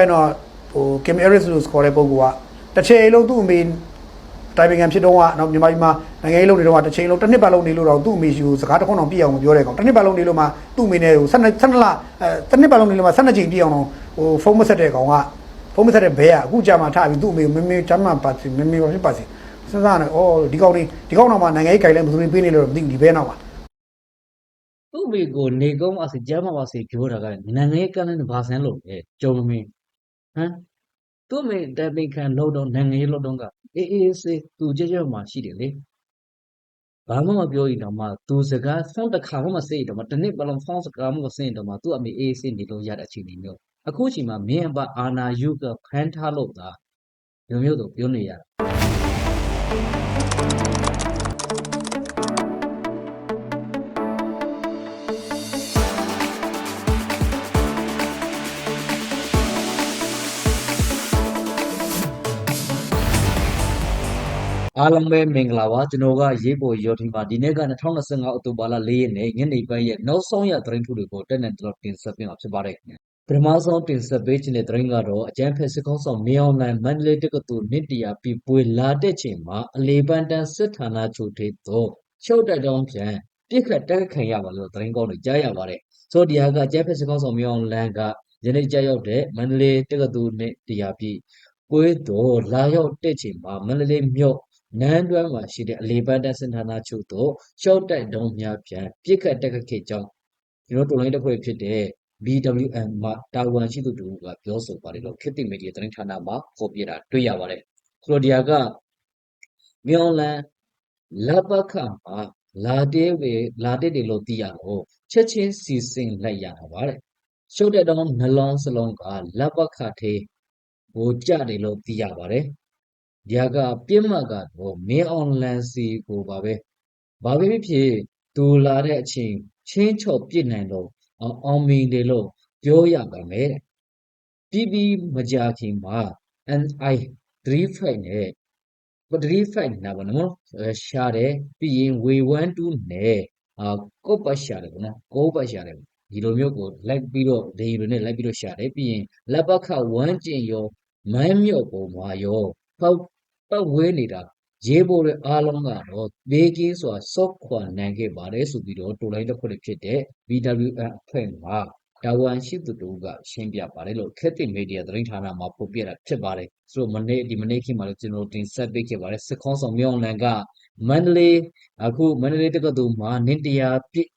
အဲ့တော့ဟို Kim Harris လို့ခေါ်တဲ့ပုဂ္ဂိုလ်ကတစ်ချိန်လုံးသူ့အမေတိုင်ပင်ခံဖြစ်တော့ကတော့မြန်မာပြည်မှာနိုင်ငံရေးလုပ်နေတော့တစ်ချိန်လုံးတစ်နှစ်ပတ်လုံးနေလို့တော့သူ့အမေရှိကိုစကားတစ်ခွန်းအောင်ပြည့်အောင်ပြောတဲ့ကောင်တစ်နှစ်ပတ်လုံးနေလို့မှသူ့အမေနဲ့ဟို12 12လအဲတစ်နှစ်ပတ်လုံးနေလို့မှ12ချိန်ပြည့်အောင်တော့ဟိုဖုန်းမဆက်တဲ့ကောင်ကဖုန်းမဆက်တဲ့ဘဲကအခုကြာမှထားပြီးသူ့အမေမမေချမ်းမှပါစီမမေပါဖြစ်ပါစီစဉ်းစားနေအော်ဒီကောင်လေးဒီကောင်တော့မှနိုင်ငံရေးကြိုင်လဲမသူနေပေးနေလို့မသိဘူးဒီဘဲနောက်ပါသူ့မိကိုနေကုန်းအစီကျမ်းမပါစေပြောတာကနိုင်ငံရေးကလည်းဘာဆန်းလို့လဲကြုံမင်း ဟမ်သူ့မိတပင်ခံလို့တော့နိုင်ငံရေးလို့တော့ကအေးအေးစေးသူကြကြမှရှိတယ်လေဘာမှမပြောရင်တော့မှသူစကားဖုန်းတစ်ခါမှမစိတ်တော့မှတစ်နေ့ပလုံးဖုန်းစကားမှမစိတ်တော့မှသူ့အမေအေးစေးနေလို့ရတဲ့အခြေအနေမျိုးအခုချိန်မှာမင်းအပအာနာယုကဖန်ထားလို့သာမျိုးမျိုးတော့ပြောနေရတာ အားလုံးပဲမင်္ဂလာပါကျွန်တော်ကရေးပေါ်ရော်ထီမှာဒီနေ့က2025အောက်တိုဘာလ4ရက်နေ့ညနေပိုင်းရဲ့နောက်ဆုံးရသတင်းထုတွေကိုတက်နေတော့တင်ဆက်ပေးမှာဖြစ်ပါတယ်ပထမဆုံးတင်ဆက်ပေးခြင်းတဲ့သတင်းကတော့အကြမ်းဖက်စစ်ကောင်ဆောင်မြောင်နိုင်မန္တလေးတက္ကသိုလ်နှစ်တရာပြပွဲလာတဲ့ချိန်မှာအလေပန်းတန်းစစ်ဌာနချုပ်ထေတော့ရှုပ်တက်တောင်းပြန်ပြစ်ခတ်တက်ခံရပါလို့သတင်းကောင်းတွေကြားရပါတယ်ဆိုတော့ဒီဟာကအကြမ်းဖက်စစ်ကောင်ဆောင်မြောင်လန်ကယနေ့ကြားရောက်တဲ့မန္တလေးတက္ကသိုလ်နှစ်တရာပြပွဲတော်လာရောက်တဲ့ချိန်မှာမန္တလေးမြို့ နန်းတွမ်းမှာရှိတဲ့အလေပန်းတန်းစစ်ဌာနချုပ်တော့ရှုပ်တက်တောင်းများပြန်ပြစ်ခတ်တက်ခတ်ခဲ့ကြောင်းကျွန်တော်တော်လိုင်းတစ်ဖွဲ့ဖြစ်တဲ့ BWM မှာတာဝန်ရှိသူတူကပြောဆိုပါတယ်လို့ခေတ်သစ်မီဒီယာသတင်းဌာနမှာဖော်ပြတာတွေ့ရပါတယ်။ဆိုတော့ဒီဟာကမြောင်လန်လက်ပတ်ခမှာလာတဲ့ဝေလာတဲ့တယ်လို့သိရတော့ချက်ချင်းစီစဉ်လိုက်ရတာပါတဲ့။ရှုပ်တဲ့တော့နှလုံးစလုံးကလက်ပတ်ခသေးဟိုကြတယ်လို့သိရပါတယ်။ ဒီဟာကပြစ်မှတ်ကတော့မင်းအွန်လန်စီကိုပါပဲ။ဘာပဲဖြစ်ဖြစ်သူလာတဲ့အချိန်ချင်းချော့ပြစ်နိုင်တော့အောင်အောင်မြင်တယ်လို့ပြောရပါမယ်တဲ့ပြီးပြီးမကြာခင်မှာ NI 35နဲ့35နာပါနော်အဲရှာတယ်ပြီးရင် W12 နဲ့အာကိုပတ်ရှာတယ်ဗောနော်ကိုပတ်ရှာတယ်ဒီလိုမျိုးကိုလိုက်ပြီးတော့ဒေရီတွေနဲ့လိုက်ပြီးတော့ရှာတယ်ပြီးရင်လက်ပတ်ခဝမ်းကျင်ရောမမ်းမြော့ပုံမှာရောပောက် ပတ်ဝဲနေတာရေးဖို့တဲ့အားလုံးကတော့ဘေးကင်းစွာစော့ခွာနိုင်ခဲ့ပါတယ်ဆိုပြီးတော့တိုလိုင်းတစ်ခွက်လေးဖြစ်တဲ့ BWN အဖွဲ့မှာတာဝန်ရှိသူတို့ကရှင်းပြပါတယ်လို့ခက်တင်မီဒီယာသတင်းဌာနမှာဖော်ပြတာဖြစ်ပါတယ်ဆိုတော့မနေ့ဒီမနေ့ခေတ်မှာလည်းကျွန်တော်တင်ဆက်ပေးခဲ့ပါတယ်စစ်ခေါင်းဆောင်မြောင်လန်ကမန္တလေးအခုမန္တလေးတက္ကသိုလ်မှာနင်းတရားပြည့်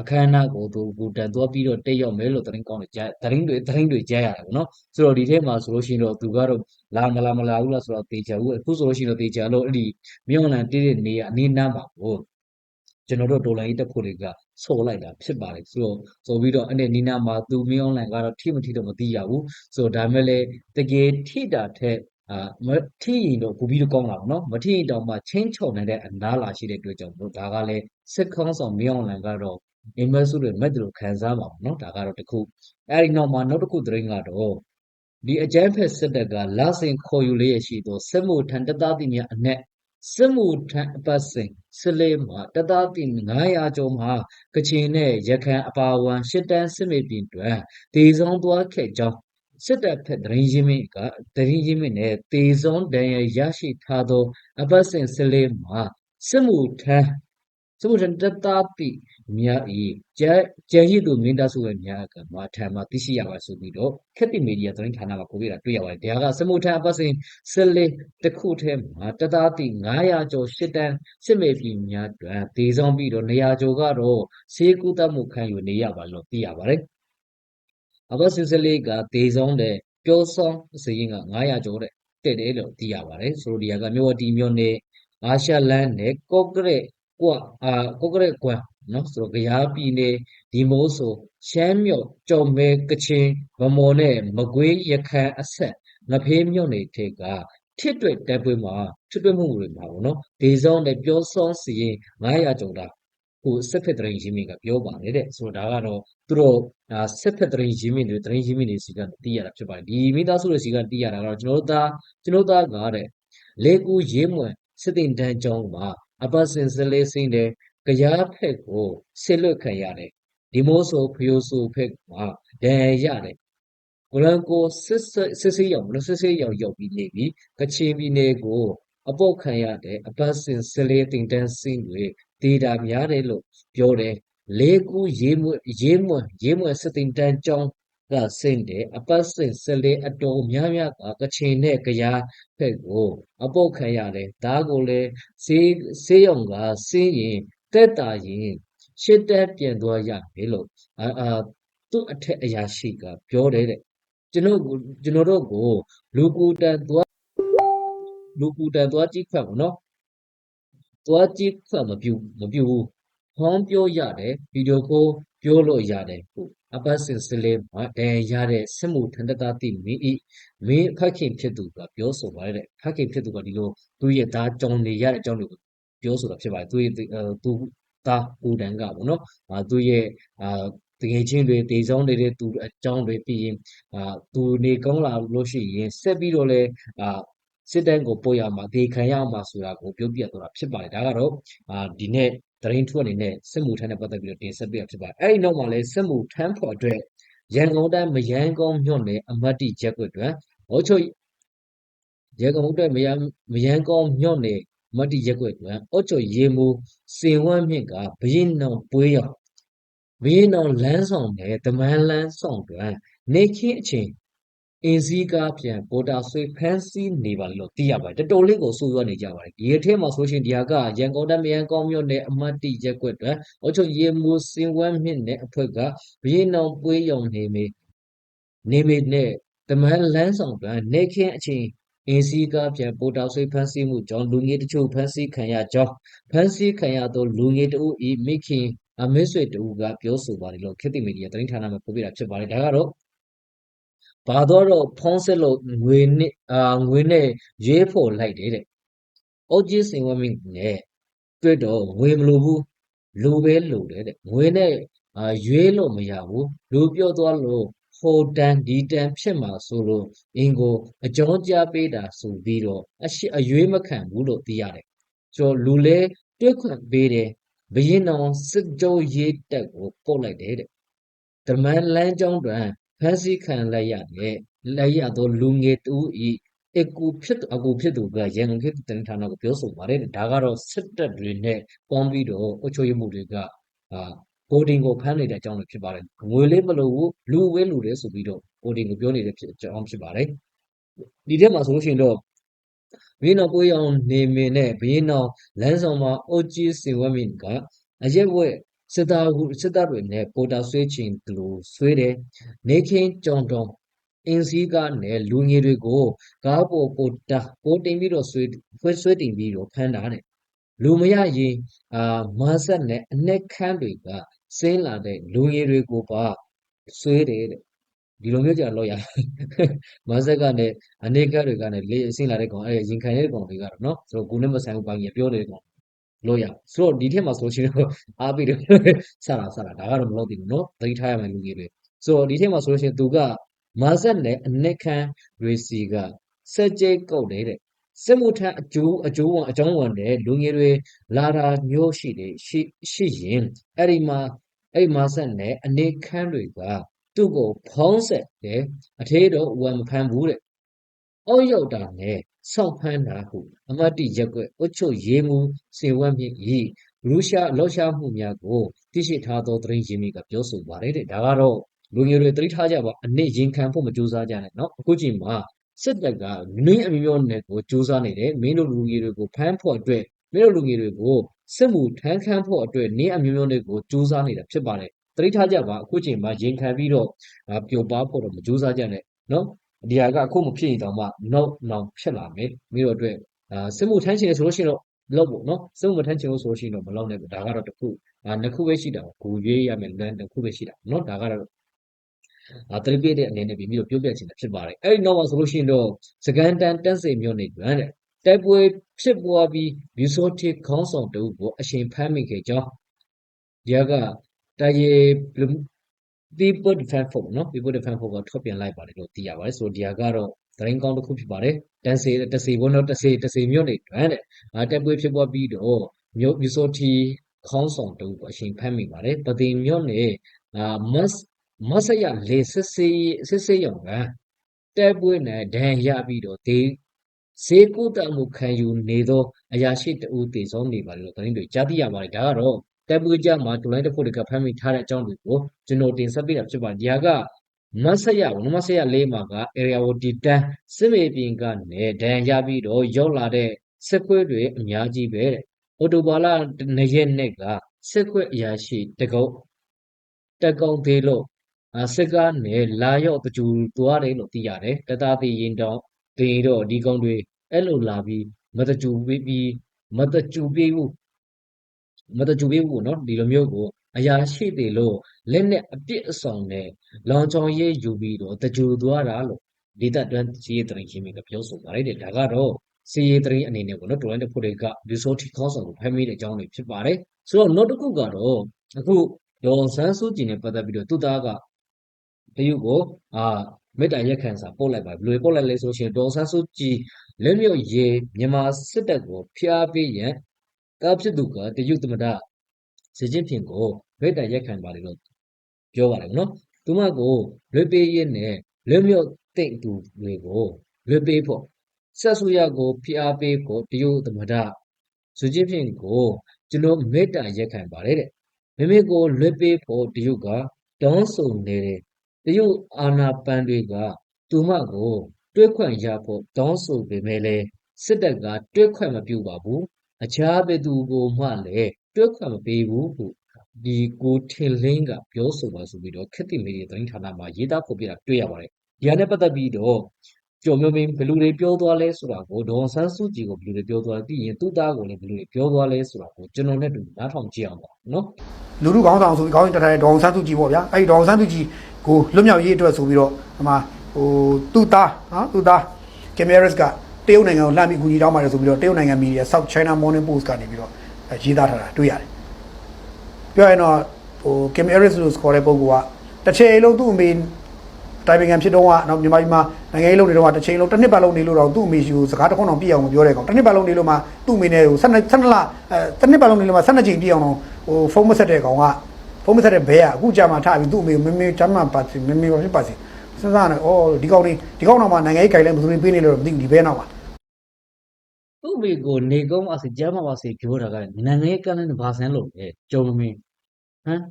အခမ်းအနားကိုသူဘူတန်သွားပြီးတော့တက်ရောက်မယ်လို့သတင်းကောင်းတွေကြားသတင်းတွေသတင်းတွေကြားရတယ်ပေါ့နော်ဆိုတော့ဒီထဲမှာဆိုလို့ရှိရင်တော့သူကတော့လာမလာမလာဘူးလားဆိုတော့တေချာဘူးအခုဆိုလို့ရှိရင်တော့တေချာလို့အဲ့ဒီမြောင်လန်တည်တဲ့နေရာအနည်းနားပါကိုကျွန်တော်တို့ဒေါ်လာကြီးတက်ဖို့တွေကဆော်လိုက်တာဖြစ်ပါတယ်ဆိုတော့ဆိုပြီးတော့အဲ့ဒီနီနာမှာသူမင်းအွန်လိုင်းကတော့ထိမထိတော့မသိရဘူးဆိုတော့ဒါမဲ့လေတကယ်ထိတာထက်အာမထိရင်တော့ပူပြီးတော့ကောင်းလာပါတော့မထိရင်တော့မှချင်းချုံနေတဲ့အနားလာရှိတဲ့အတွက်ကြောင့်မို့ဒါကလည်းစစ်ခေါင်းဆောင်မင်းအွန်လိုင်းကတော့ gamers စုတွေမဲ့တယ်လို့ခံစားမှာပေါ့နော်ဒါကတော့တစ်ခုအဲဒီနောက်မှာနောက်တစ်ခုသတင်းကတော့ဒီအကြမ်းဖက်စစ်တပ်ကလစဉ်ခေါ်ယူလျက်ရှိသောစစ်မှုထံတသားတိများအနက်စစ်မှုထမ်းအပတ်စဉ်စစ်လေးမှာတသားတိ900ကျော်မှာကချင်နဲ့ရခိုင်အပါအဝင်ရှစ်တန်းစစ်မေပြင်တွင်ဒေဆုံးသွားခဲ့ကြောင်းစစ်တပ်ဖက်တရင်ရင်းမြစ်ကတရင်ရင်းမြစ်နဲ့ဒေဆုံးဒဏ်ရာရရှိထားသော အပတ်စဉ်စစ်လေးမှာစစ်မှုထမ်း သိရှိရပါဆိုပြီးတော့ခက်တိမီဒီယာသတင်းဌာနမှာပို့ပြတာတွေ့ရပါတယ်။ဒါကစမှုထမ်းအပတ်စဉ်စလေးတစ်ခုထဲမှာတပ်သားတွေ900ကျော်ရှစ်တန်းစစ်မေပြင်များတွင်ဒေဆောင်ပြီးတော့နေရာကျော်ကတော့စေကူတမှုခံယူနေရပါလို့သိရပါတယ်။အပတ်စဉ်စလေးကဒေဆောင်တဲ့ပြောဆောင်စရင်က900ကျော်တဲ့တက်တယ်လို့သိရပါတယ်။ဆိုလိုဒီကမြို့ဝတီမြို့နယ်အာရှလန်းနဲ့ကော့ကရက် ကွာအာကော့ကရက်ကွာနော်ဆိုတော့ကြားပြည်နယ်ဒီမိုးဆိုရှမ်းမြို့ကြော်မဲကချင်ဗမော်နဲ့မကွေးရခိုင်အဆက်ငဖေးမြို့နယ်ထဲကထစ်တွေ့တက်ပွဲမှာထစ်တွေ့မှုတွေမှာပေါ့နော်ဒေဆောင်နဲ့ပြောဆောင်စီရင်900ကျော်တာဟိုစစ်ဖက်တရင်ရင်းမြစ်ကပြောပါတယ်တဲ့ဆိုတော့ဒါကတော့သူတို့ဒါစစ်ဖက်တရင်ရင်းမြစ်တွေတရင်ရင်းမြစ်တွေစီကသိရတာဖြစ်ပါတယ်ဒီမိသားစုတွေစီကသိရတာကတော့ကျွန်တော်တို့သားကျွန်တော်သားကတဲ့လေကူရေးမွန်စစ်တင်တန်းကျောင်းမှာ အပတ်စဉ်စလေးစင်းတဲ့ကြားဖက်ကိုဆစ်လွတ်ခံရတယ်ဒီမိုးဆိုဖျိုးဆိုဖက်မှာဒဏ်ရတယ်ကိုလန်ကိုစစ်စစ်စစ်ရောက်လို့စစ်စစ်ရောက်ရောက်ပြီးနေပြီကချင်ပြည်နယ်ကိုအပေါက်ခံရတဲ့အပတ်စဉ်စလေးတင်တန်းစင်းတွေဒေတာများတယ်လို့ပြောတယ်လေးကူရေးမွရေးမွရေးမွစစ်တင်တန်းကြောင်း ကစင်းတယ်အပတ်စဉ်စလေးအတော်များများကကချင်နဲ့ကရားဖက်ကို အပေါက်ခံရတယ်ဒါကိုလေစေးစေးရောက်ကစင်းရင်တက်တာရင်ရှစ်တက်ပြန်သွားရမယ်လို့အာအာသူ့အထက်အရာရှိကပြောတယ်တဲ့ကျွန်တော်ကိုကျွန်တော်တို့ကိုလူကူတန်သွားလူကူတန်သွားကြည့်ခွက်ပေါ့နော်သွားကြည့်ခွက်မပြူမပြူဘူးဟောင်းပြောရတယ်ဗီဒီယိုကိုပြောလို့ရတယ်ဟုတ် အပတ်စင်စလေးမှာတန်ရတဲ့စစ်မှုထန်တတာတိမင်းဤမင်းဖတ်ခင်ဖြစ်သူကပြောဆိုပါတယ်တဲ့ဖတ်ခင်ဖြစ်သူကဒီလိုသူ့ရဲ့သားကြောင်းနေရတဲ့အကြောင်းတွေကိုပြောဆိုတာဖြစ်ပါတယ်သူရဲ့အဲသူသားကိုတန်ကပေါ့နော်အာသူ့ရဲ့အာတကယ်ချင်းတွေတေဆောင်နေတဲ့သူအကြောင်းတွေပြီးရင်အာသူနေကောင်းလာလို့ရှိရင်ဆက်ပြီးတော့လဲအာစစ်တမ်းကိုပို့ရမှာဒေခံရမှာဆိုတာကိုပြောပြတော့တာဖြစ်ပါတယ်ဒါကတော့အာဒီနေ့ သတင်းထုတ်အနေနဲ့စစ်မှုထမ်းနဲ့ပတ်သက်ပြီးတော့တင်ဆက်ပေးတာဖြစ်ပါတယ်အဲ့ဒီနောက်မှာလဲစစ်မှုထမ်းဖို့အတွက်ရန်ကုန်တိုင်းမရန်ကုန်မြို့နယ်အမတ်တိချက်ကွက်တွင်ဟောချိုရန်ကုန်အတွက်မရန်မရန်ကုန်မြို့နယ်အမတ်တိရက်ကွက်တွင်အော့ချိုရေမူစေဝမ်းမြင့်ကဘရင်နောင်ပွေးရောက်ဘရင်နောင်လမ်းဆောင်နဲ့တမန်လမ်းဆောင်တွင်နေခင်းအချိန် အင်းစည်းကားပြန်ပေါ်တာဆွေဖန်းစီးနေပါလေလို့သိရပါတယ်တော်တော်လေးကိုစိုးရွားနေကြပါတယ်ဒီအထက်မှာဆိုရှင်ဒီဟာကရန်ကုန်တိုင်းမြန်ကောင်းမြို့နယ်အမတ်တိရက်ကွက်တွင်အုတ်ချုပ်ရေမူစင်ဝမ်းမြင့်နဲ့အဖွဲ့ကဘရင်အောင်ပွေးရုံနေမေနေမေနဲ့တမန်လန်းဆောင်တွင်နေခင်းအချိန်အင်းစည်းကားပြန်ပေါ်တာဆွေဖန်းစီးမှုကြောင့်လူငယ်တချို့ဖန်းစီးခံရကြောင်းဖန်းစီးခံရသောလူငယ်တဦးဤမိခင်အမေဆွေတဦးကပြောဆိုပါတယ်လို့ခေတ်သစ်မီဒီယာသတင်းဌာနမှာဖော်ပြတာဖြစ်ပါတယ်ဒါကတော့ ဘာတော့တော့ဖုံးဆက်လို့ငွေနဲ့အာငွေနဲ့ရွေးဖို့လိုက်တယ်တဲ့။အုတ်ကြီးစင်ဝမင်းနဲ့တွေ့တော့ငွေမလိုဘူးလူပဲလိုတယ်တဲ့။ငွေနဲ့အာရွေးလို့မရဘူးလူပြော့သွားလို့ဟိုတန်ဒီတန်ဖြစ်မှာဆိုလို့အင်ကိုအကြောင်းကြားပေးတာဆိုပြီးတော့အရှိအရွေးမခံဘူးလို့သိရတယ်။ဆိုတော့လူလဲတွက်ခွင့်ပေးတယ်ဘရင်တော်စစ်ကြောရေးတက်ကိုပုတ်လိုက်တယ်တဲ့။တမန်လန်းကျောင်းတွင် ဖမ်းဆီးခံလိုက်ရတယ်လိုက်ရသောလူငယ်တူဤအကူဖြစ်သူအကူဖြစ်သူကရန်ကုန်ခေတ်တန်ဌာနကိုပြောဆိုပါတယ်ဒါကတော့စစ်တပ်တွေနဲ့ပေါင်းပြီးတော့အုပ်ချုပ်ရေးမှုတွေကအာကိုတင်ကိုဖမ်းနေတဲ့အကြောင်းလည်းဖြစ်ပါတယ်ငွေလေးမလိုဘူးလူဝဲလူတယ်ဆိုပြီးတော့ကိုတင်ကိုပြောနေတဲ့ဖြစ်အကြောင်းဖြစ်ပါတယ်ဒီထဲမှာဆိုလို့ရှိရင်တော့ဘင်းတော်ကိုရောင်နေမင်းနဲ့ဘင်းတော်လမ်းဆောင်မှာအုတ်ကြီးစင်ဝဲမင်းကအရက်ဝဲ စစ်သားဟုစစ်သားတွေနဲ့ပေါ်တာဆွဲချင်သူလိုဆွဲတယ်နေခင်းကြောင်တောင်အင်းစည်းကနဲ့လူငယ်တွေကိုကားပေါ်ပေါ်တာပေါ်တင်ပြီးတော့ဆွဲဆွဲဆွဲတင်ပြီးတော့ဖမ်းတာတဲ့လူမရရင်အာမာဆက်နဲ့အနှက်ခမ်းတွေကဆင်းလာတဲ့လူငယ်တွေကိုပါဆွဲတယ်တဲ့ဒီလိုမျိုးကြာတော့ရမာဆက်ကနဲ့အနေကတွေကနဲ့လေဆင်းလာတဲ့ကောင်အဲရင်ခံရတဲ့ကောင်တွေကတော့နော်ဆိုတော့ကိုနဲ့မဆိုင်ဘူးပိုင်းကြီးပြောနေတဲ့ကောင် လို့ရဆိုတော့ဒီထက်မှာဆိုရှင်တော့အားပြီးတော့စတာစတာဒါကတော့မလုပ်သေးဘူးနော်သတိထားရမယ်လူကြီးတွေဆိုတော့ဒီထက်မှာဆိုလို့ရှိရင်သူကမာဆက်နဲ့အနက်ခံရေစီကစက်ကြိတ်ကုတ်တယ်တဲ့စစ်မှုထမ်းအကျိုးအကျိုးဝန်အကြောင်းဝန်တဲ့လူငယ်တွေလာတာမျိုးရှိတယ်ရှိရှိရင်အဲ့ဒီမှာအဲ့ဒီမာဆက်နဲ့အနေခန်းတွေကသူ့ကိုဖုံးဆက်တယ်အထေးတော့ဝယ်မဖမ်းဘူးတဲ့ အောက်ရောက်တာနဲ့ဆောက်ဖမ်းတာဟုအမတ်တိရက်ွက်အုတ်ချုပ်ရေးမှုစေဝတ်မြင့်ဤရုရှားလောက်ရှားမှုများကိုသိရှိထားသောသတင်းရင်းမြစ်ကပြောဆိုပါတယ်တဲ့ဒါကတော့လူငယ်တွေသတိထားကြပါအနစ်ရင်ခံဖို့မကြိုးစားကြနဲ့เนาะအခုချိန်မှာစစ်တပ်ကနင်းအမျိုးမျိုးနဲ့ကိုကြိုးစားနေတယ်မင်းတို့လူငယ်တွေကိုဖမ်းဖို့အတွက်မင်းတို့လူငယ်တွေကိုစစ်မှုထမ်းခမ်းဖို့အတွက်နင်းအမျိုးမျိုးတွေကိုကြိုးစားနေတာဖြစ်ပါတယ်သတိထားကြပါအခုချိန်မှာရင်ခံပြီးတော့ပျော်ပါဖို့တော့မကြိုးစားကြနဲ့เนาะ ဒီဟာကအခုမဖြစ်ရင်တောင်မှနောက်နောက်ဖြစ်လာမယ်မိတို့အတွက်အာစစ်မှုထမ်းချင်တယ်ဆိုလို့ရှိရင်တော့လောက်ပေါ့နော်စစ်မှုမထမ်းချင်လို့ဆိုလို့ရှိရင်တော့မလောက်နဲ့ဒါကတော့တစ်ခုအာနှစ်ခုပဲရှိတာကိုရွေးရမယ်လမ်းတစ်ခုပဲရှိတာနော်ဒါကတော့အာတရိပိတဲ့အနေနဲ့ပြီးပြီးတော့ပြောပြချင်တာဖြစ်ပါတယ်အဲ့ဒီနောက်မှာဆိုလို့ရှိရင်တော့စကန်တန်တန်းစိန်မျိုးနေတွင်တဲ့တိုက်ပွဲဖြစ်ပွားပြီးမြူစောတိခေါင်းဆောင်တူကိုအရှင်ဖမ်းမိခဲ့ကြောင်းဒီကတရေ people defense force နော် people defense force ကထုတ်ပြန်လိုက်ပါတယ်လို့သိရပါတယ်ဆိုတော့ဒီဟာကတော့သတင်းကောင်းတစ်ခုဖြစ်ပါတယ်တန်စီတစီဘုံတော့တစီတစီမြို့နေတွင်တဲ့အာတက်ပွဲဖြစ်ပွားပြီးတော့မြို့မြူစောတီခေါင်းဆောင်တူကိုအရှင်ဖမ်းမိပါတယ်ပသိမ်မြို့နေအာ mass မဆရလေစစ်စေးစစ်စေးရောင်ကတဲပွဲနဲ့ဒဏ်ရပြီးတော့ဒီဈေးကုတမှုခံယူနေသောအရာရှိတဦးတည်ဆုံးနေပါလို့သတင်းတွေကြားသိရပါတယ်ဒါကတော့ တဲပွဲကြမှာဒူလိုင်းတစ်ဖို့တကဖမ်းမိထားတဲ့အကြောင်းတွေကိုကျွန်တော်တင်ဆက်ပေးတာဖြစ်ပါတယ်ဒီဟာကမဆရဘမဆရလေးမှာက area ဝတီတန်းစစ်မေပြင်ကနေဒဏ်ရပြီးတော့ရောက်လာတဲ့စစ်ခွေးတွေအများကြီးပဲတဲ့အော်တိုဘာလ2ရက်နေ့ကစစ်ခွေးအရာရှိတကုတ်တက်ကုန်းသေးလို့အာစစ်ကားနဲ့လာရောက်တကြူသွားတယ်လို့သိရတယ်တသားသေးရင်တော့တင်တော့ဒီကောင်တွေအဲ့လိုလာပြီးမတကြူပြီးပြီးမတကြူပြီးဘူး မတကြူပေးဘူးနော်ဒီလိုမျိုးကိုအရာရှိတယ်လို့လက်နဲ့အပြစ်အဆောင်နဲ့လောင်ချောင်ရေးယူပြီးတော့တကြူသွားတာလို့ဒေသတွန်းစီရေးတရင်ချင်းမိကပြောဆိုပါတယ်တဲ့ဒါကတော့စီရေးတရင်အနေနဲ့ပေါ့နော်တော်လိုင်းတဖို့တွေကဒီဆိုတီကောဆောင်ကိုဖမ်းမိတဲ့အကြောင်းတွေဖြစ်ပါတယ်ဆိုတော့နောက်တစ်ခုကတော့အခုဒေါ်ဆန်းစုကြည်နဲ့ပတ်သက်ပြီးတော့သူသားကတရုတ်ကိုအာမေတ္တာရက်ခံစာပို့လိုက်ပါဘယ်လိုပို့လိုက်လဲဆိုရှင်ဒေါ်ဆန်းစုကြည်လက်မြောက်ရေမြန်မာစစ်တပ်ကိုဖျားပေးရန် တာဖြစ်သူကတရုတ်သမ္မတစီကျင်းဖင်ကိုမေတ္တာရက်ခံပါလေလို့ပြောပါတယ်နော်သူမကိုလွေပေးရင်းနဲ့လက်မြောက်တိတ်သူတွေကိုလွေပေးဖို့ဆက်ဆူရကိုဖျားပေးဖို့တရုတ်သမ္မတစီကျင်းဖင်ကိုကျွန်တော်မေတ္တာရက်ခံပါတယ်တဲ့မိမိကိုလွေပေးဖို့တရုတ်ကတောင်းဆိုနေတယ်တရုတ်အာဏာပန်တွေကသူမကိုတွဲခွင့်ရဖို့တောင်းဆိုပေမဲ့လည်းစစ်တပ်ကတွဲခွင့်မပြုပါဘူး အခြားဘယ်သူကိုမှလည်းတွဲခွင့်မပေးဘူးဟုဒီကိုထင်လင်းကပြောဆိုပါဆိုပြီးတော့ခက်တိမီဒီယာသတင်းဌာနမှာရေးသားဖော်ပြတာတွေ့ရပါတယ်ဒီဟာနဲ့ပတ်သက်ပြီးတော့ကျော်မျိုးမင်းဘယ်လိုတွေပြောသွားလဲဆိုတာကိုဒေါ်ဆန်းစုကြည်ကိုဘယ်လိုတွေပြောသွားလဲပြီးရင်သူ့သားကိုလည်းဘယ်လိုတွေပြောသွားလဲဆိုတာကိုကျွန်တော်နဲ့တူနားထောင်ကြည့်အောင်ပါနော်လူလူကောင်းဆောင်ဆိုပြီးကောင်းရင်တက်ထားတဲ့ဒေါအောင်ဆန်းစုကြည်ပေါ့ဗျာအဲ့ဒီဒေါအောင်ဆန်းစုကြည်ကိုလွတ်မြောက်ရေးအတွက်ဆိုပြီးတော့ဒီမှာဟိုသူ့သားနော်သူ့သားကင်မရစ်က တရုတ်နိုင်ငံကိုလှမ်းပြီးကူညီတောင်းပါတယ်ဆိုပြီးတော့တရုတ်နိုင်ငံမီဒီယာ South China Morning Post ကနေပြီးတော့အဲရေးသားထားတာတွေ့ရတယ်ပြောရရင်တော့ဟိုကင်မရစ်လို့ခေါ်တဲ့ပုဂ္ဂိုလ်ကတစ်ချိန်လုံးသူ့အမေတိုင်ပင်ခံဖြစ်တော့ကတော့မြန်မာပြည်မှာနိုင်ငံရေးလုပ်နေတော့တစ်ချိန်လုံးတစ်နှစ်ပတ်လုံးနေလို့တော့သူ့အမေရှိကိုစကားတစ်ခွန်းတော့ပြည့်အောင်မပြောတဲ့ကောင်တစ်နှစ်ပတ်လုံးနေလို့မှသူ့အမေနဲ့ဟို12 12လအဲတစ်နှစ်ပတ်လုံးနေလို့မှ12ချိန်ပြည့်အောင်တော့ဟိုဖုန်းမဆက်တဲ့ကောင်ကဖုန်းမဆက်တဲ့ဘဲကအခုကြာမှထပြီးသူ့အမေမမေချမ်းမှပါစီမမေပါဖြစ်ပါစီစဉ်းစားနေဩဒီကောင်လေးဒီကောင်တော့မှနိုင်ငံရေးကြိုင်လဲဘယ်သူတွေပေးနေလို့မသိဘူးဒီဘဲနောက်ပါ သူ့မိကိုနေကုန်းပါစေကျမ်းပါပါစေပြောတာကနိုင်ငံရေးကလန်းနဲ့ဘာဆန်းလို့လဲကြုံမင်းဟမ်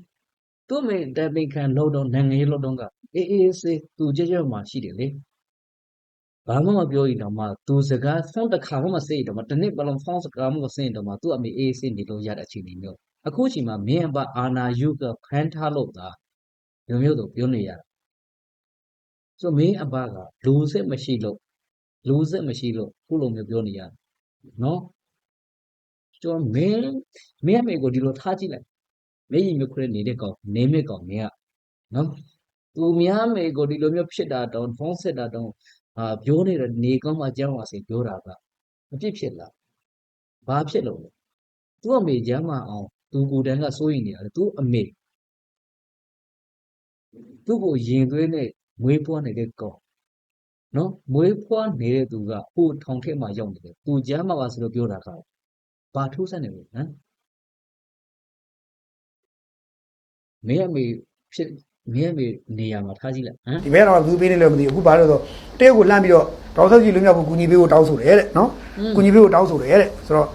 သူ့မိတပိခံလို့တော့နိုင်ငံရေးလို့တော့ကအေးအေးစေးသူကြကြမှရှိတယ်လေဘာမှမပြောရင်တော့မှသူစကားဖုန်းတစ်ခါမှမစိတ်တော့မှတစ်နှစ်ပလုံးဖုန်းစကားမှမစိတ်တော့မှသူ့အမေအေးစေးနေလို့ရတဲ့အခြေအနေမျိုးအခုချိန်မှာမင်းအပအာနာယုကဖမ်းထားလို့သာဒီလိုမျိုးတော့ပြောနေရတာဆိုမင်းအပကလူစစ်မရှိလို့လူစစ်မရှိလို့ခုလိုမျိုးပြောနေရတာ နော်ကျွန်တော်မင်းမင်းအမေကိုဒီလိုထားကြည့်လိုက်မင်းရင်မြခွဲနေတဲ့ကောင်နေမဲ့ကောင်မင်းကနော်သူများအမေကိုဒီလိုမျိုးဖြစ်တာတောင်ဖုံးစစ်တာတောင်အာပြောနေတဲ့နေကောင်းမှကြောင်းပါစေပြောတာကမဖြစ်ဖြစ်လားဘာဖြစ်လို့လဲသူ့အမေကျမ်းမအောင်သူကိုယ်တန်းကစိုးရိမ်နေရတယ်သူ့အမေသူ့ကိုရင်သွေးနဲ့မွေးဖွားနေတဲ့ကောင် နော်မွေးဖွားနေတဲ့သူကဟိုထောင်ထက်မှရောက်နေတယ်သူကျမ်းမပါဆိုလို့ပြောတာကဘာထိုးဆက်နေလို့ဟမ်မင်းအမေဖြစ်မင်းအမေနေရာမှာထားကြည့်လိုက်ဟမ်ဒီဘဲတော့ဘယ်သူပေးနေလို့မသိဘူးအခုဘာလို့ဆိုတရုတ်ကိုလှမ်းပြီးတော့ဒေါက်ဆာကြီးလူမျိုးကိုကူညီပေးဖို့တောင်းဆိုတယ်တဲ့နော်ကူညီပေးဖို့တောင်းဆိုတယ်တဲ့ဆိုတော့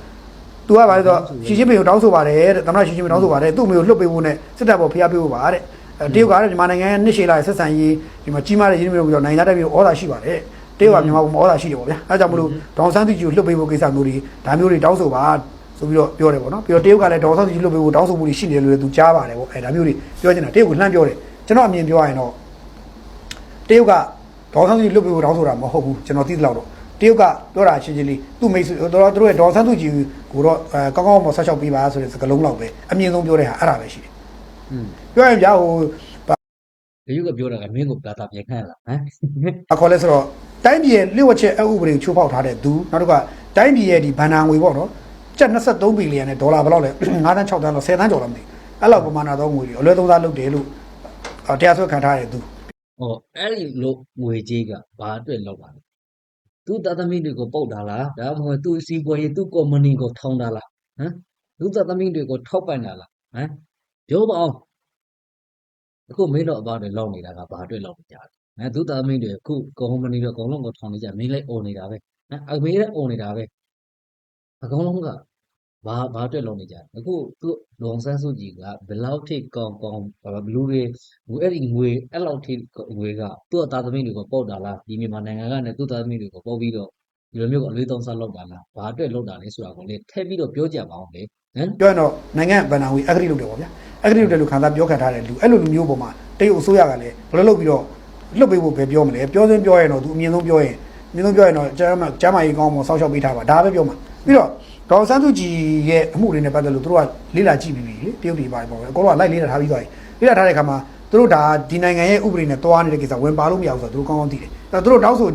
तू ကဘာလဲဆိုတော့ရှီရှင်းမေကိုတောင်းဆိုပါတယ်တဲ့သမ္မတရှီရှင်းမေတောင်းဆိုပါတယ်သူ့အမေကိုလှုပ်ပေးဖို့နဲ့စစ်တပ်ပေါ်ဖျားပေးဖို့ပါတဲ့အဲ တရုတ်ကလည်းမြန်မာနိုင်ငံရဲ့နှစ်ရှည်လာဆက်ဆံရေးဒီမှာကြီးမားတဲ့ရင်းနှီးမြှုပ်ပြီးတော့နိုင်ငံသားတက်ပြီးဩဇာရှိပါတယ်တရုတ်ကမြန်မာပေါ်မှာဩဇာရှိတယ်ပေါ့ဗျာအဲဒါကြောင့်မလို့ဒေါအောင်ဆန်းစုကြည်ကိုလှုပ်ပေးဖို့ကိစ္စမျိုးတွေဒါမျိုးတွေတောင်းဆိုပါဆိုပြီးတော့ပြောတယ်ပေါ့နော်ပြီးတော့တရုတ်ကလည်းဒေါအောင်ဆန်းစုကြည်လှုပ်ပေးဖို့တောင်းဆိုမှုတွေရှိနေတယ်လို့လည်းသူကြားပါတယ်ပေါ့အဲဒါမျိုးတွေပြောနေတာတရုတ်ကိုလှမ်းပြောတယ်ကျွန်တော်အမြင်ပြောရရင်တော့တရုတ်ကဒေါအောင်ဆန်းစုကြည်လှုပ်ပေးဖို့တောင်းဆိုတာမဟုတ်ဘူးကျွန်တော်သိသလောက်တော့တရုတ်ကပြောတာချင်းချင်းလေးသူ့မိတ်ဆွေတော်သူတို့ရဲ့ဒေါအောင်ဆန်းစုကြည်ကိုတော့အဲကောင်းကောင်းမဆက်ချောက်ပေးပါဆိုတဲ့စကားလုံးလောက်ပဲအမြင်ဆုံးပြောတဲ့ဟာအဲ့ဒါပဲရှိတယ်อืม ပြောရင်ဗျာဟိုတရုတ်ကပြောတာကမင်းကိုပြတာပြန်ခံလားဟမ်အခေါ်လဲဆိုတော့တိုင်းပြည်ရဲ့လျှို့ဝှက်ချက်အဥပဒေကိုချိုးဖောက်ထားတဲ့သူနောက်တစ်ခါတိုင်းပြည်ရဲ့ဒီဘဏ္ဍာငွေပေါ့နော်ကျပ်23ဘီလီယံနဲ့ဒေါ်လာဘယ်လောက်လဲ9တန်း6တန်းလောက်10တန်းကျော်လောက်မသိဘူးအဲ့လောက်ပမာဏသောငွေတွေအလွဲသုံးစားလုပ်တယ်လို့အော်တရားစွဲခံထားတဲ့သူဟောအဲ့ဒီလို့ငွေကြေးကဘာအတွက်လောက်ပါလဲသူ့သားသမီးတွေကိုပုတ်တာလားဒါမှမဟုတ်သူ့စီးပွားရေးသူ့ကုမ္ပဏီကိုထောင်တာလားဟမ်သူ့သားသမီးတွေကိုထောက်ပံ့တာလားဟမ် ပြောပါအောင်အခုမင်းတို့အဘတွေလောက်နေတာကဘာအတွက်လောက်နေကြလဲအဲသူသားမင်းတွေအခုကုမ္ပဏီတွေအကုန်လုံးကိုထောင်နေကြမင်းလည်းអော်နေတာပဲအဲအမေလည်းអော်နေတာပဲအကုန်လုံးကဘာဘာအတွက်လောက်နေကြလဲအခုသူဒေါန်ဆန်းစုကြည်ကဘယ်လောက်ထိကောင်းကောင်းဘလူတွေအဲ့ဒီငွေအဲ့လောက်ထိငွေကသူ့အသားသမီးတွေကိုပုတ်တာလားဒီမြန်မာနိုင်ငံကနေသူ့သားသမီးတွေကိုပုတ်ပြီးတော့ဒီလိုမျိုးကအလေးသုံးစားလောက်တာလားဘာအတွက်လောက်တာလဲဆိုတာကိုလေထည့်ပြီးတော့ပြောကြပါအောင်လေဟမ်ပြောရင်တော့နိုင်ငံဗန်နာဝီအဂရိလုပ်တယ်ပေါ့ဗျာ အဂရိလုပ်တယ်လို့ခံစားပြောခံထားတဲ့လူအဲ့လိုလူမျိုးပေါ်မှာတရုတ်အစိုးရကလည်းဘယ်လိုလုပ်ပြီးတော့လွတ်ပေးဖို့ပဲပြောမလဲပြောစင်းပြောရင်တော့သူအမြင်ဆုံးပြောရင်အမြင်ဆုံးပြောရင်တော့ကျမ်းမာကျမ်းမာရေးကောင်းအောင်စောင့်ရှောက်ပေးထားပါဒါပဲပြောမှာပြီးတော့ဒေါ်ဆန်းစုကြည်ရဲ့အမှုတွေနဲ့ပတ်သက်လို့သူတို့ကလေးလာကြည့်ပြီးပြီလေတရုတ်ပြည်ပါပေါ့ပဲအကုန်လုံးကလိုက်လေးလာထားပြီးသွားပြီလေးလာထားတဲ့အခါမှာသူတို့ဒါဒီနိုင်ငံရဲ့ဥပဒေနဲ့တွားနေတဲ့ကိစ္စဝင်ပါလို့မရဘူးဆိုတော့သူတို့ကောင်းကောင်းသိတယ်အဲ့တော့သူတို့တောင်းဆို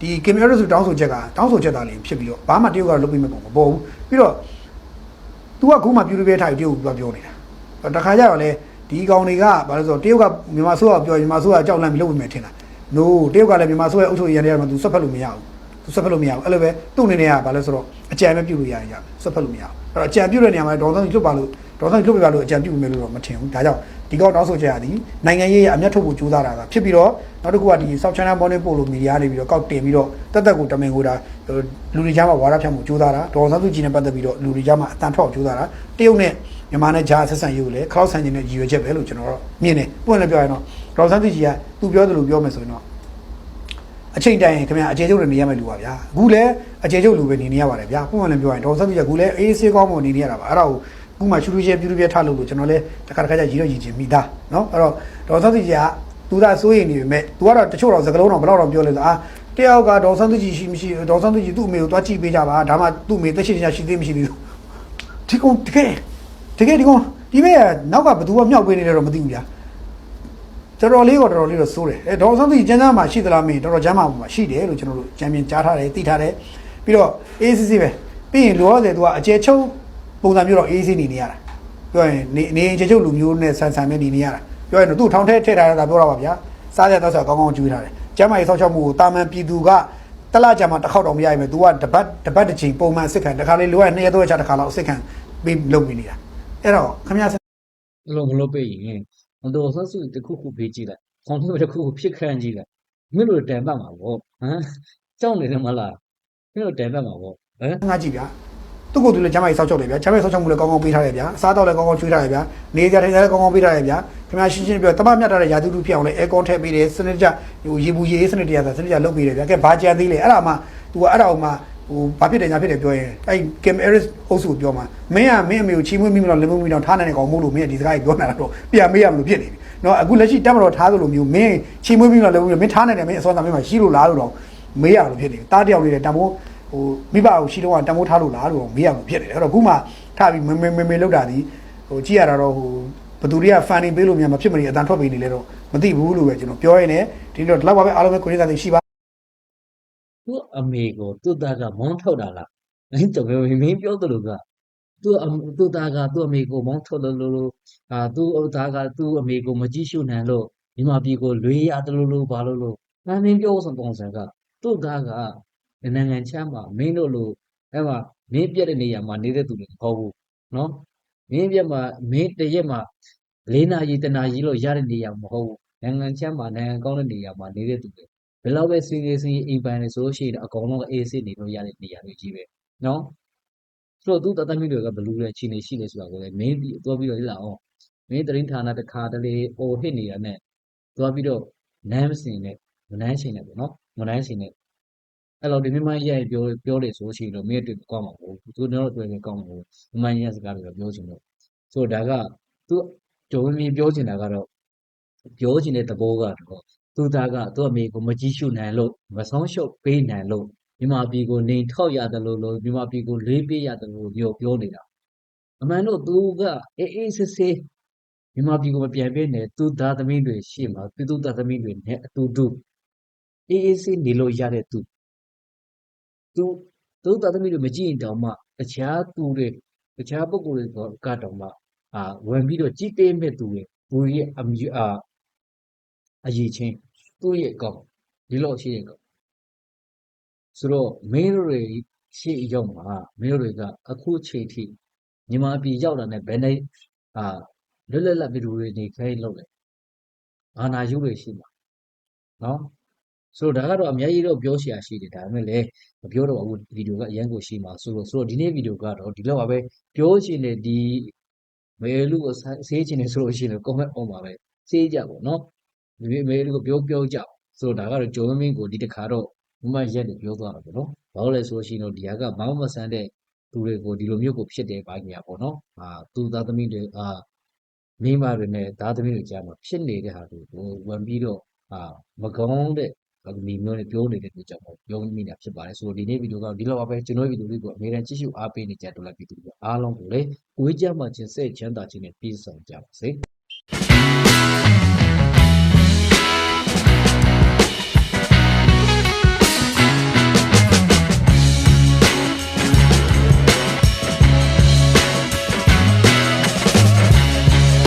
ဒီကင်မရာဆိုတောင်းဆိုချက်ကတောင်းဆိုချက်သားလေးဖြစ်ပြီးတော့ဘာမှတရုတ်ကလုပ်ပြီးမပေါ်မပေါ်ဘူးပြီးတော့ तू ကခုမှပြူပြဲထားပြီးတရုတ်ကပြောနေတာ တခါကျတော့လေဒီကောင်တွေကဘာလို့ဆိုတော့တရုတ်ကမြန်မာဆိုးကပြောမြန်မာဆိုးကကြောက်လန့်ပြီးလုပ်ဝင်မယ်ထင်တာ no တရုတ်ကလည်းမြန်မာဆိုးရဲ့အုပ်ချုပ်ရေးရန်တွေကမှ तू ဆွတ်ဖက်လို့မရဘူး तू ဆွတ်ဖက်လို့မရဘူးအဲ့လိုပဲသူ့အနေနဲ့ကဘာလဲဆိုတော့အကြံပဲပြုလို့ရရင်ရဆွတ်ဖက်လို့မရဘူးအဲ့တော့အကြံပြုတဲ့နေရာမှာဒေါ်စန်းကြီးလွတ်ပါလို့ဒေါ်စန်းကြီးလွတ်ပြပါလို့အကြံပြုမယ်လို့တော့မထင်ဘူးဒါကြောင့်ဒီကောက်တောင်းဆိုချက်ရသည်နိုင်ငံရေးအမျက်ထုတ်ဖို့ကြိုးစားတာကဖြစ်ပြီးတော့နောက်တစ်ခုကဒီ South China Morning Post လိုမီဒီယာနေပြီးတော့ကောက်တင်ပြီးတော့တက်တက်ကိုတမင်ကိုဒါလူတွေကြားမှာဝါဒဖြန့်မှုကြိုးစားတာဒေါ်စန်းစုကြည်နဲ့ပတ်သက်ပြီးတော့လူတွေကြားမှာအတန်ထောက်ကြိုးစားတာတရုတ်နဲ့မြန်မာနဲ့ဂျာဆက်ဆံရေးကိုလည်းခောက်ဆန်ခြင်းနဲ့ရည်ရွယ်ချက်ပဲလို့ကျွန်တော်တို့မြင်တယ်ပွင့်လည်းပြောရရင်တော့ဒေါ်စန်းစုကြည်ကသူပြောတယ်လို့ပြောမယ်ဆိုရင်တော့ အချိန်တိုင်ရင်ခင်ဗျာအခြေချုပ်တွေနေရမယ့်လူပါဗျာအခုလည်းအခြေချုပ်လူပဲနေနေရပါတယ်ဗျာပုံမှန်လည်းပြောရင်ဒေါ်ဆက်ပြကအခုလည်းအေးဆေးကောင်းမနေနေရတာပါအဲ့ဒါကိုအခုမှရှူရှူချင်းပြူပြူပြထားလို့လို့ကျွန်တော်လည်းတစ်ခါတစ်ခါကျရည်တော့ရည်ချင်းမိသားเนาะအဲ့တော့ဒေါ်ဆက်ပြကသူသာစိုးရိမ်နေပေမဲ့သူကတော့တချို့တော့စကလုံးတော့ဘယ်တော့တော့ပြောလဲဆိုအာတယောက်ကဒေါ်ဆက်ပြရှိမရှိဒေါ်ဆက်ပြသူ့အမေကိုတွားကြည့်ပေးကြပါဒါမှသူ့အမေတက်ရှိချာရှိသေးမရှိသေးဘူးဒီကောင်တကယ်တကယ်ဒီကောင်ဒီဘက်ကနောက်ကဘသူကမြောက်ပေးနေတယ်တော့မသိဘူးဗျာ တော်တော်လေးတော့တော်တော်လေးတော့စိုးတယ်အဲဒေါ်ဆောင်သီကျန်းကျန်းမှာရှိသလားမင်းတော်တော်ကျန်းမာမှာရှိတယ်လို့ကျွန်တော်တို့ကြံမြင်ကြားထားတယ်သိထားတယ်ပြီးတော့ ACC ပဲပြီးရင်လောရတဲ့သူကအကျဲချုပ်ပုံစံမျိုးတော့ ACC နေနေရတာပြောရင်နေနေအကျဲချုပ်လူမျိုးနဲ့ဆန်ဆန်ပဲနေနေရတာပြောရင်တော့သူ့ထောင်ထဲထည့်ထားတာပြောတော့ပါဗျာစားရတော့ဆိုကောင်းကောင်းကျွေးထားတယ်ကျန်းမာရေးဆောက်ရှောက်မှုကိုတာမန်ပြည်သူကတလားကြမှာတစ်ခေါက်တော့မရရင်ပဲ तू ကတပတ်တပတ်တစ်ချိန်ပုံမှန်စစ်ခံတစ်ခါလေးလိုရနှစ်ရက်တော့ချတစ်ခါလောက်စစ်ခံပြီးလုပ်နေနေတာအဲ့တော့ခမရအဲ့လိုမလုပ်ပေးရင် မတော်ဆဆူတစ်ခုခုဖေးကြည့်လိုက်။ခေါင်းထဲတစ်ခုခုဖြစ်ခန့်ကြည့်လိုက်။မင်းတို့တန်ပတ်မှာပေါ့။ဟမ်ကြောက်နေတယ်မလား။မင်းတို့တန်ပတ်မှာပေါ့။ဟမ်ငါကြည့်ဗျာသူ့ကိုယ်သူလည်းကျမ်းမာရေးစောက်ချုပ်တယ်ဗျာကျမ်းမာရေးစောက်ချုပ်မှုလည်းကောင်းကောင်းပေးထားတယ်ဗျာအစားတော့လည်းကောင်းကောင်းကျွေးထားတယ်ဗျာနေကြတယ်လည်းကောင်းကောင်းပေးထားတယ်ဗျာခင်ဗျာရှင်းရှင်းပြောတမမြတ်ထားတဲ့ယာတူတူဖြစ်အောင်လည်းအဲကွန်ထည့်ပေးတယ်စနစ်ကြဟိုရေဘူးရေစနစ်တရားစနစ်ကြလုပ်ပေးတယ်ဗျာကဲဘာကြံသေးလဲအဲ့ဒါမှ तू ကအဲ့ဒါမှ ဟိုဘာဖြစ်တယ်ညာဖြစ်တယ်ပြောရင်အဲ့ Kim Eris အုပ်စုကိုပြောမှာမင်းကမင်းအမေကိုချီးမွေးမိမလို့လက်မွေးမိတော့ထားနိုင်တဲ့ကောင်မို့လို့မင်းကဒီစကားကြီးပြောနေတာတော့ပြန်မေးရမလို့ဖြစ်နေပြီနော်အခုလက်ရှိတက်မတော်ထားသလိုမျိုးမင်းချီးမွေးမိလို့လက်မွေးမင်းထားနိုင်တယ်မင်းအစောသားမင်းမှာရှိလို့လားလို့တော့မေးရလို့ဖြစ်နေပြီတားတယောက်လေးတန်ဖိုးဟိုမိဘကိုရှိတော့တန်ဖိုးထားလို့လားလို့မေးရလို့ဖြစ်နေတယ်အဲ့တော့ခုမှထားပြီးမေမေမေမေလောက်တာဒီဟိုကြည့်ရတာတော့ဟိုဘသူတွေက funding ပေးလို့များမဖြစ်မနေအတန်ထွက်ပေးနေလဲတော့မသိဘူးလို့ပဲကျွန်တော်ပြောရင်းနဲ့ဒီတော့ဒီလောက်ပါပဲအားလုံးပဲကိုရင်းသားသိရှိပါ သူ့အမေကိုသူ့သားကမောင်းထုတ်တာလား။အဲ့ကြောင့်မင်းပြောသလိုကသူ့အမသူ့သားကသူ့အမေကိုမောင်းထုတ်လို့လို့လို့အာသူ့သားကသူ့အမေကိုမကြည့်ရှုနိုင်လို့ဒီမှာပြည်ကိုလွေးရတယ်လို့လို့ဘာလို့လို့မင်းပြောဆုံးပုံစံကသူ့သားကနိုင်ငံချမ်းမှာမင်းတို့လို့အဲ့မှာမင်းပြက်တဲ့နေရာမှာနေတဲ့သူတွေမဟုတ်ဘူးနော်မင်းပြက်မှာမင်းတရက်မှာလေးနာရီတနာရီလို့ရတဲ့နေရာမဟုတ်ဘူးနိုင်ငံချမ်းမှာနိုင်ငံကောင်းတဲ့နေရာမှာနေတဲ့သူတွေ ဘယ်လောက်ပဲစီးစီးစီးအိမ်ပိုင်နေဆိုလို့ရှိရင်အကောင်လုံးအေးစစ်နေလို့ရတဲ့နေရာတွေကြီးပဲနော်ဆိုတော့သူတသမီတွေကဘလူးတဲ့ခြေနေရှိနေဆိုတာကိုလည်းမင်းပြီးသွားပြီးတော့လေ့လာအောင်မင်းတရင်ဌာနတစ်ခါတလေအိုဟစ်နေတာနဲ့သွားပြီးတော့နမ်းမစင်နဲ့မနမ်းရှင်နဲ့ပေါ့နော်မနမ်းရှင်နဲ့အဲ့လိုဒီမြမရိုက်ပြောပြောတယ်ဆိုလို့ရှိရင်တော့မင်းတို့ကောင်းမှာမဟုတ်ဘူးသူတို့တော့တွေ့ရင်ကောင်းမှာမဟုတ်ဘူးမြမရိုက်စကားတွေပြောချင်တော့ဆိုတော့ဒါကသူဂျိုးမင်းပြောချင်တာကတော့ပြောချင်တဲ့သဘောကတော့ သူသားကသူ့အမေကိုမကြည့်ရှုနိုင်လို့မဆုံးရှုပ်ပေးနိုင်လို့မြန်မာပြည်ကိုနေထောက်ရတယ်လို့လို့မြန်မာပြည်ကိုလေးပေးရတယ်လို့မျိုးပြောနေတာအမှန်တော့သူကအေးအေးဆေးဆေးမြန်မာပြည်ကိုမပြန်ပေးနဲ့သူသားသမီးတွေရှိမှာသူသူသားသမီးတွေနဲ့အတူတူအေးအေးဆေးနေလို့ရတဲ့သူသူသူသားသမီးတွေမကြည့်ရင်တောင်မှတခြားသူတွေတခြားပုဂ္ဂိုလ်တွေကတော့မှအာဝင်ပြီးတော့ကြည်တေးမဲ့သူတွေဘူရဲ့အမြအာ အရေးချင်းသူ့ရဲ့အကောင့်ဒီလောက်ရှိတဲ့ကောင်ဆိုတော့မင်းတို့တွေရှေ့ရောက်မှာမင်းတို့တွေကအခုချိန်ထိမြန်မာပြည်ရောက်လာတဲ့ဘယ်နဲ့အာလွတ်လပ်လပ်ပြည်သူတွေနေခိုင်းလို့လဲအာနာယုတွေရှိမှာနော်ဆိုတော့ဒါကတော့အများကြီးတော့ပြောစရာရှိတယ်ဒါပေမဲ့လည်းမပြောတော့ဘူးဗီဒီယိုကအရန်ကိုရှိမှာဆိုတော့ဆိုတော့ဒီနေ့ဗီဒီယိုကတော့ဒီလောက်ပါပဲပြောချင်တဲ့ဒီမဲလူအဆေးချင်တယ်ဆိုလို့ရှိရင် comment on ပါပဲစေးကြပါဘောနော် ဒီမဲလူကိုပြောပြောကြအောင်ဆိုတော့ဒါကတော့ဂျိုမင်းမင်းကိုဒီတစ်ခါတော့မမရက်လို့ပြောသွားတာပေါ့နော်ဘာလို့လဲဆိုလို့ရှိရင်တော့ဒီဟာကဘာမှမဆန်းတဲ့သူတွေကိုဒီလိုမျိုးကိုဖြစ်တယ်ပိုင်းညာပေါ့နော်အာသူသားသမီးတွေအာမိမတွေနဲ့သားသမီးတွေကြားမှာဖြစ်နေတဲ့ဟာတွေကိုဝင်ပြီးတော့အာမကောင်းတဲ့ဒီမျိုးနဲ့ပြောနေတဲ့လူကြောင့်ပြောမိနေတာဖြစ်ပါတယ်ဆိုတော့ဒီနေ့ဗီဒီယိုကဒီလောက်ပါပဲကျွန်တော်ဗီဒီယိုလေးကိုအများကြီးကြည့်ရှုအားပေးနေကြတဲ့ဒေါ်လာပြည်သူတွေအားလုံးကိုလည်းကိုယ်ကြမှာချင်းစိတ်ချမ်းသာခြင်းနဲ့ပြည့်စုံကြပါစေ